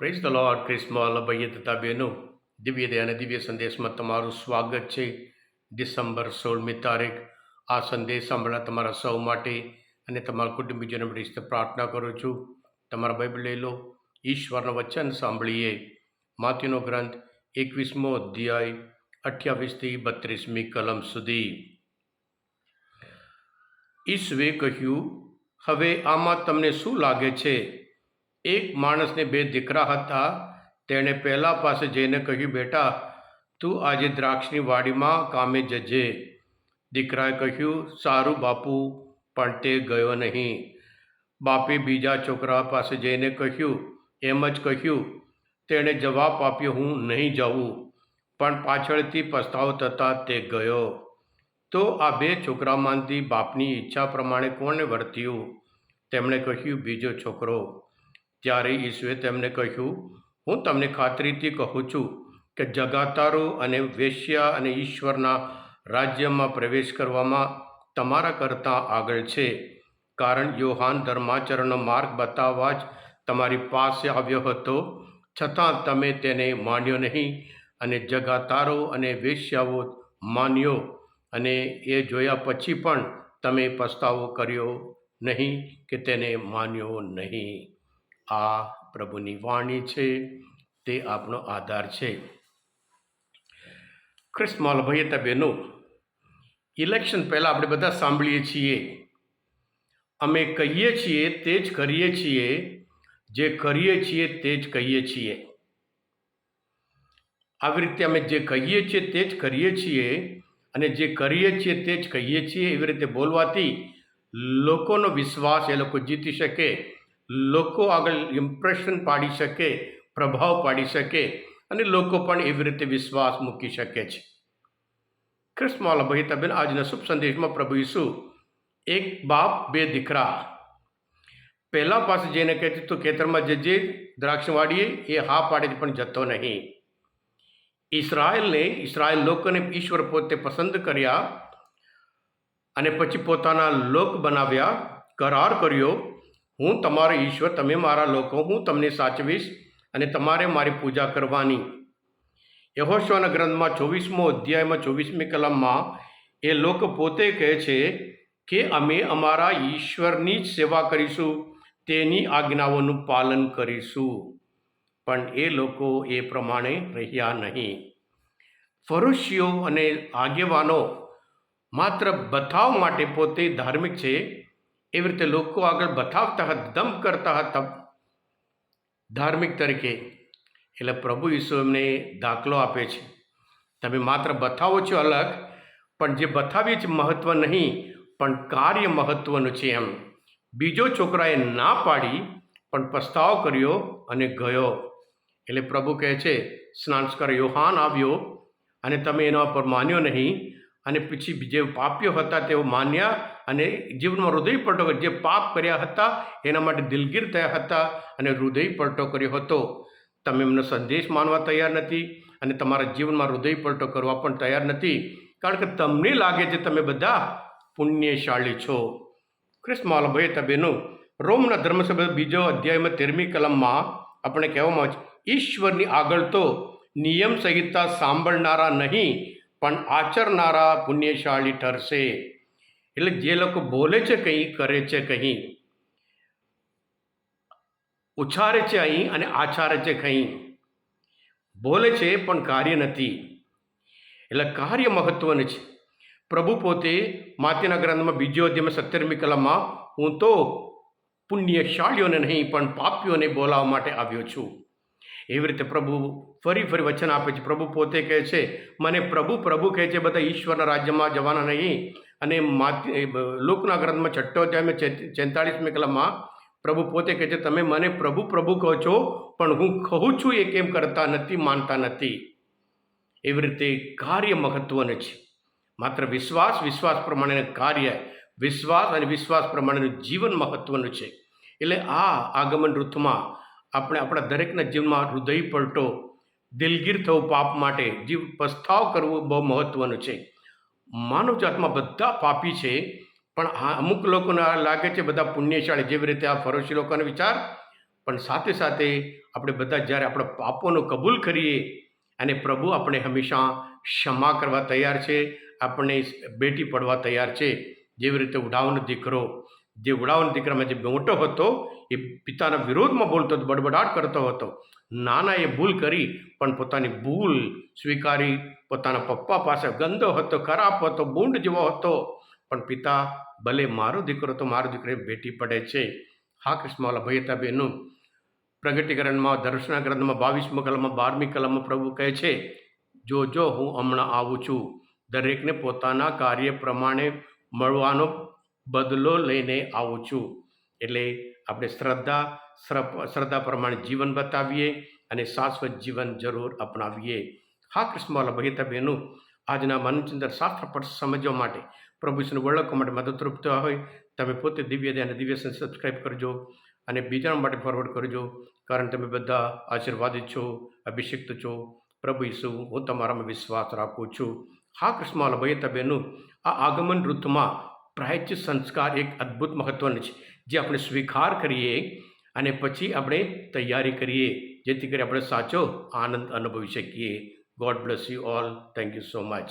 Praise the Lord ક્રિસ્મલ ભાઈએ તથા બહેનો દિવ્ય દયા અને દિવ્ય સંદેશમાં તમારું સ્વાગત છે ડિસેમ્બર સોળમી તારીખ આ સંદેશ સાંભળવા તમારા સૌ માટે અને તમારા કુટુંબીજોને માટે પ્રાર્થના કરું છું તમારા બાઇબલ લઈ લો ઈશ્વરનું વચન સાંભળીએ માતિનો ગ્રંથ એકવીસમો અધ્યાય અઠ્યાવીસથી બત્રીસમી કલમ સુધી ઈશ્વે કહ્યું હવે આમાં તમને શું લાગે છે એક માણસને બે દીકરા હતા. તેણે પહેલા પાસે જઈને કહ્યું, બેટા, તું આજે દ્રાક્ષની વાડીમાં કામે જજે. દીકરાએ કહ્યું, સારું બાપુ, પણ તે ગયો નહીં. બાપે બીજા છોકરા પાસે જઈને કહ્યું, એમ જ કહ્યું. તેણે જવાબ આપ્યો, હું નહીં જાઉં, પણ પાછળથી પસ્તાવો થતાં તે ગયો. તો આ બે છોકરામાંથી બાપની ઈચ્છા પ્રમાણે કોણે વર્ત્યું? તેમણે કહ્યું, બીજો છોકરો. ત્યારે ઈશ્વરે તેમને કહ્યું, હું તમને ખાતરીથી કહું છું કે જગાતારો અને વેશ્યા અને ઈશ્વરના રાજ્યમાં પ્રવેશ કરવામાં તમારા કરતાં આગળ છે. કારણ યોહાન ધર્માચરણનો માર્ગ બતાવવા જ તમારી પાસે આવ્યો હતો. છતાં તમે તેને માન્યો નહીં અને જગાતારો અને વેશ્યાઓ માન્યો અને એ જોયા પછી પણ તમે પસ્તાવો કર્યો નહીં કે તેને માન્યો નહીં. આ પ્રભુની વાણી છે, તે આપણો આધાર છે. ક્રિસ ભાઈ તબેનો ઇલેક્શન પહેલાં આપણે બધા સાંભળીએ છીએ. અમે કહીએ છીએ તે જ કરીએ છીએ, જે કરીએ છીએ તે જ કહીએ છીએ. આવી રીતે અમે જે કહીએ છીએ તે જ કરીએ છીએ અને જે કરીએ છીએ તે જ કહીએ છીએ એવી રીતે બોલવાથી લોકોનો વિશ્વાસ એ લોકો જીતી શકે. લોકો આગળ ઇમ્પ્રેશન પાડી શકે, પ્રભાવ પાડી શકે અને લોકો પણ એવી રીતે વિશ્વાસ મૂકી શકે છે. ક્રિસ્મોલ ભાઈ તબેન આજના શુભ સંદેશમાં પ્રભુ ઈસુ, એક બાપ, બે દીકરા. પહેલાં પાસે જઈને કહેતી, તો ખેતરમાં જજે દ્રાક્ષવાડીએ એ હા પાડે પણ જતો નહીં. ઇસરાયલને ઇસરાયલ લોકોને ઈશ્વર પોતે પસંદ કર્યા અને પછી પોતાના લોક બનાવ્યા, કરાર કર્યો હું તમારો ઈશ્વર, તમે મારા લોકો, હું તમને સાચવીશ અને તમારે મારી પૂજા કરવાની. યહોશવાના ગ્રંથમાં ચોવીસમો અધ્યાયમાં ચોવીસમી કલમમાં એ લોકો પોતે કહે છે કે અમે અમારા ઈશ્વરની જ સેવા કરીશું, તેની આજ્ઞાઓનું પાલન કરીશું. પણ એ લોકો એ પ્રમાણે રહ્યા નહીં. ફરુશીઓ અને આગેવાનો માત્ર બતાવ માટે પોતે ધાર્મિક છે એવી રીતે લોકો આગળ બતાવતા હતા દમ કરતા હતા. ધાર્મિક તરીકે, એટલે પ્રભુ ઈસુ એમને દાખલો આપે છે. તમે માત્ર બતાવો છો અલગ, પણ જે બતાવીએ છે મહત્ત્વ નહીં, પણ કાર્ય મહત્ત્વનું છે એમ. બીજો છોકરાએ ના પાડી, પણ પસ્તાવો કર્યો અને ગયો. એટલે પ્રભુ કહે છે સ્નાનસ્કાર યોહાન આવ્યો, અને તમે એના પર માન્યો નહીં અને પછી જે પાપ્યો હતા તેઓ માન્યા અને જીવનમાં હૃદય પલટો જે પાપ કર્યા હતા એના માટે દિલગીર થયા હતા અને હૃદય પલટો કર્યો હતો. તમે એમનો સંદેશ માનવા તૈયાર નથી અને તમારા જીવનમાં હૃદય પલટો કરવા પણ તૈયાર નથી. કારણ કે તમને લાગે છે તમે બધા પુણ્યશાળી છો. ક્રિસ્માલ ભાઈ તબેનો રોમના ધર્મસભા બીજો અધ્યાયમાં તેરમી કલમમાં આપણે કહેવામાં છે, ઈશ્વરની આગળ તો નિયમ સંહિતા સાંભળનારા નહીં પણ આચરનારા પુણ્યશાળી ઠરશે. એટલે જે લોકો બોલે છે કંઈ, કરે છે કંઈ, ઉછારે છે અહીં અને આચારે છે કંઈ, બોલે છે પણ કાર્ય નથી. એટલે કાર્ય મહત્વનું છે. પ્રભુ પોતે માતીના ગ્રંથમાં બીજો અધ્યાયમાં સત્તરમી કલામાં, હું તો પુણ્યશાળીઓને નહીં, પણ પાપીઓને બોલાવવા માટે આવ્યો છું. એવી રીતે પ્રભુ ફરી ફરી વચન આપે છે. પ્રભુ પોતે કહે છે, મને પ્રભુ પ્રભુ કહે છે, બધા ઈશ્વરના રાજ્યમાં જવાના નહીં. અને લોકના ગ્રંથમાં છઠ્ઠો અધ્યાયમાં ચેતાળીસમી કલમમાં પ્રભુ પોતે કહે છે, તમે મને પ્રભુ પ્રભુ કહો છો, પણ હું કહું છું એ કેમ કરતા નથી, માનતા નથી. એવી રીતે કાર્ય મહત્વનું છે. માત્ર વિશ્વાસ વિશ્વાસ પ્રમાણેનું કાર્ય, વિશ્વાસ અને વિશ્વાસ પ્રમાણેનું જીવન મહત્વનું છે. એટલે આ આગમન ઋતુમાં આપણે આપણા દરેકના જીવનમાં હૃદય પલટો, દિલગીર થવું પાપ માટે જીવ પસ્તાવ કરવો બહુ મહત્વનું છે. માનવ જાતમાં બધા પાપી છે, પણ આ અમુક લોકોને આ લાગે છે બધા પુણ્યશાળી જેવી રીતે આ ફરોશી લોકોનો વિચાર. પણ સાથે સાથે આપણે બધા જ્યારે આપણા પાપોનો કબૂલ કરીએ, અને પ્રભુ આપણે હંમેશા ક્ષમા કરવા તૈયાર છે, આપણે બેટી પડવા તૈયાર છે, જેવી રીતે ઉડાવનો દીકરો જે ઉડાવન દીકરામાં જે મોટો હતો, એ પિતાના વિરોધમાં બોલતો હતો, બડબડાટ કરતો હતો. નાના એ ભૂલ કરી, પણ પોતાની ભૂલ સ્વીકારી. પોતાના પપ્પા પાસે ગંદો હતો, ખરાબ હતો બૂંડ જેવો હતો. પણ પિતા, ભલે મારો દીકરો તો મારો દીકરો ભેટી પડે છે. હા, કૃષ્ણવાલા ભૈયતા બહેનું પ્રગટીકરણમાં, દર્શના ગ્રંથમાં, બાવીસમી કલમમાં, બારમી કલમમાં પ્રભુ કહે છે, જો જો હું હમણાં આવું છું, દરેકને પોતાના કાર્ય પ્રમાણે મળવાનો બદલો લઈને આવું છું. એટલે આપણે શ્રદ્ધા શ્રદ્ધા પ્રમાણે જીવન બતાવીએ અને શાશ્વત જીવન જરૂર અપનાવીએ. હા કૃષ્ણવાલા ભગીતા બહેનું, આજના મનચંદર શાસ્ત્ર પર સમજવા માટે પ્રભુ વિષ્ણુ ઓળખવા માટે મદદરૂપ થવા હોય, તમે પોતે દિવ્ય અને દિવ્ય સબસ્ક્રાઈબ કરજો અને બીજા માટે ફોરવર્ડ કરજો, કારણ તમે બધા આશીર્વાદિત છો, અભિષિક્ત છો. પ્રભુ ઈસુ, હું તમારામાં વિશ્વાસ રાખું છું. હા કૃષ્ણવાલા ભૈયતા બહેનું, આ આગમન ઋતુમાં પ્રાયશ્ચિત સંસ્કાર એક અદ્ભુત મહત્ત્વનો છે. જે આપણે સ્વીકાર કરીએ અને પછી આપણે તૈયારી કરીએ, જેથી કરી આપણે સાચો આનંદ અનુભવી શકીએ. God bless you all thank you so much